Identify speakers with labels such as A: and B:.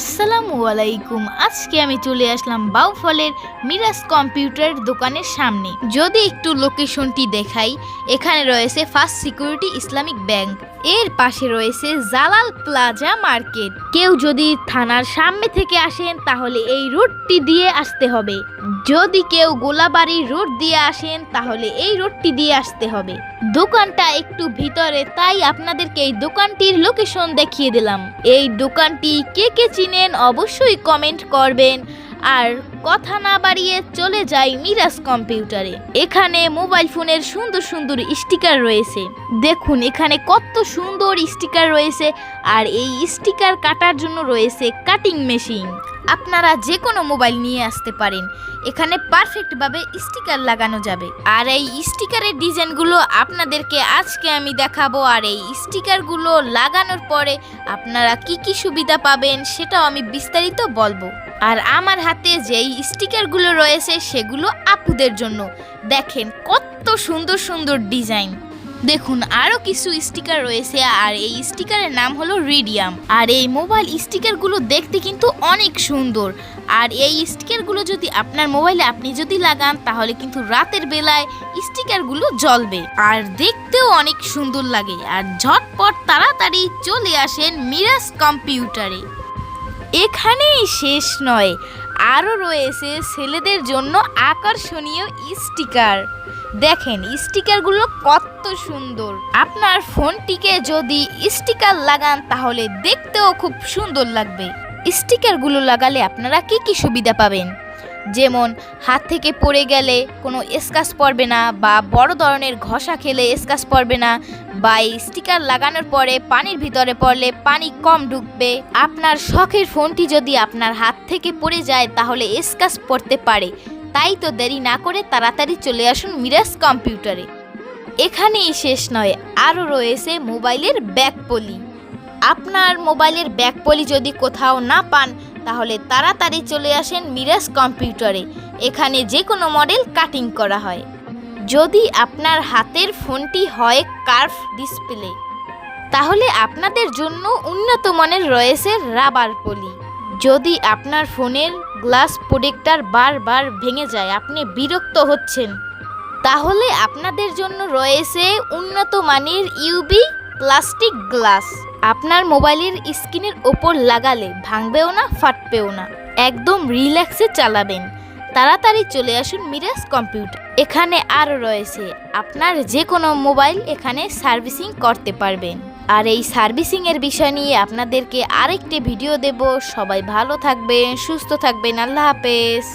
A: আসসালামু আলাইকুম। আজকে আমি চলে আসলাম বাউফলের মিরাজ কম্পিউটার দোকানের সামনে। যদি একটু লোকেশনটি দেখাই, এখানে রয়েছে ফার্স্ট সিকিউরিটি ইসলামিক ব্যাংক এর পাশে রয়েছে জালাল প্লাজা মার্কেট। কেউ যদি থানার সামনে থেকে আসেন, তাহলে এই রুটটি দিয়ে আসতে হবে। যদি কেউ গোলাবাড়ি রুট দিয়ে আসেন, তাহলে এই রুটটি দিয়ে আসতে হবে। দোকানটা একটু ভিতরে, তাই আপনাদেরকে এই দোকানটির লোকেশন দেখিয়ে দিলাম। এই দোকানটি কে কে চিনেন, অবশ্যই কমেন্ট করবেন। আর কথা না বাড়িয়ে চলে যাই মিরাজ কম্পিউটারে। এখানে মোবাইল ফোনের সুন্দর সুন্দর স্টিকার রয়েছে। দেখুন, এখানে কত সুন্দর স্টিকার রয়েছে আর এই স্টিকার কাটার জন্য রয়েছে কাটিং মেশিন। আপনারা যে কোনো মোবাইল নিয়ে আসতে পারেন। এখানে পারফেক্টভাবে স্টিকার লাগানো যাবে। আর এই স্টিকারের ডিজাইনগুলো আপনাদেরকে আজকে আমি দেখাবো। আর এই স্টিকারগুলো লাগানোর পরে আপনারা কি কি সুবিধা পাবেন সেটাও আমি বিস্তারিত বলব। আর আমার হাতে যেই স্টিকারগুলো রয়েছে সেগুলো আপুদের জন্য। দেখেন কত সুন্দর সুন্দর ডিজাইন। দেখুন আরও কিছু স্টিকার রয়েছে আর এই স্টিকারের নাম হলো রিডিয়াম। আর এই মোবাইল স্টিকারগুলো দেখতে কিন্তু অনেক সুন্দর। আর এই স্টিকারগুলো যদি আপনার মোবাইলে আপনি যদি লাগান, তাহলে কিন্তু রাতের বেলায় স্টিকারগুলো জ্বলবে। আর দেখতেও অনেক সুন্দর লাগে। আর ঝটপট তাড়াতাড়ি চলে আসেন মিরাজ কম্পিউটারে। এখানেই শেষ নয়। আরও রয়েছে ছেলেদের জন্য আকর্ষণীয় স্টিকার। দেখেন, স্টিকারগুলো কত সুন্দর। আপনার ফোনটিকে যদি স্টিকার লাগান, তাহলে দেখতেও খুব সুন্দর লাগবে। স্টিকারগুলো লাগালে আপনারা কি কি সুবিধা পাবেন? যেমন হাত থেকে পড়ে গেলে কোনো স্কাচ পড়বে না বা বড় ধরনের ঘষা খেলে স্কাচ পড়বে না বা এই স্টিকার লাগানোর পরে পানির ভিতরে পড়লে পানি কম ঢুকবে। আপনার শখের ফোনটি যদি আপনার হাত থেকে পড়ে যায় তাহলে স্কাচ পড়তে পারে। তাই তো দেরি না করে তাড়াতাড়ি চলে আসুন মিরাজ কম্পিউটারে। এখানেই শেষ নয়, আরও রয়েছে মোবাইলের ব্যাক পলি। আপনার মোবাইলের ব্যাক পলি যদি কোথাও না পান তাহলে তাড়াতাড়ি চলে আসেন মিরাজ কম্পিউটারে। এখানে যে কোনো মডেল কাটিং করা হয়। যদি আপনার হাতের ফোনটি হয় কার্ভ ডিসপ্লে, তাহলে আপনাদের জন্য উন্নত মানের রয়েছে রাবার পলি। যদি আপনার ফোনের গ্লাস প্রোটেক্টার বারবার ভেঙে যায়, আপনি বিরক্ত হচ্ছেন, তাহলে আপনাদের জন্য রয়েছে উন্নত মানের ইউবি প্লাস্টিক গ্লাস। আপনার মোবাইলের স্ক্রিনের ওপর লাগালে ভাঙবেও না, ফাটবেও না। একদম রিল্যাক্সে চালাবেন। তাড়াতাড়ি চলে আসুন মিরাজ কম্পিউটার। এখানে আরও রয়েছে। আপনার যে কোনো মোবাইল এখানে সার্ভিসিং করতে পারবেন। আর এই সার্ভিসিং এর বিষয় নিয়ে আপনাদেরকে আরেকটি ভিডিও দেব। সবাই ভালো থাকবেন, সুস্থ থাকবেন। আল্লাহ হাফেজ।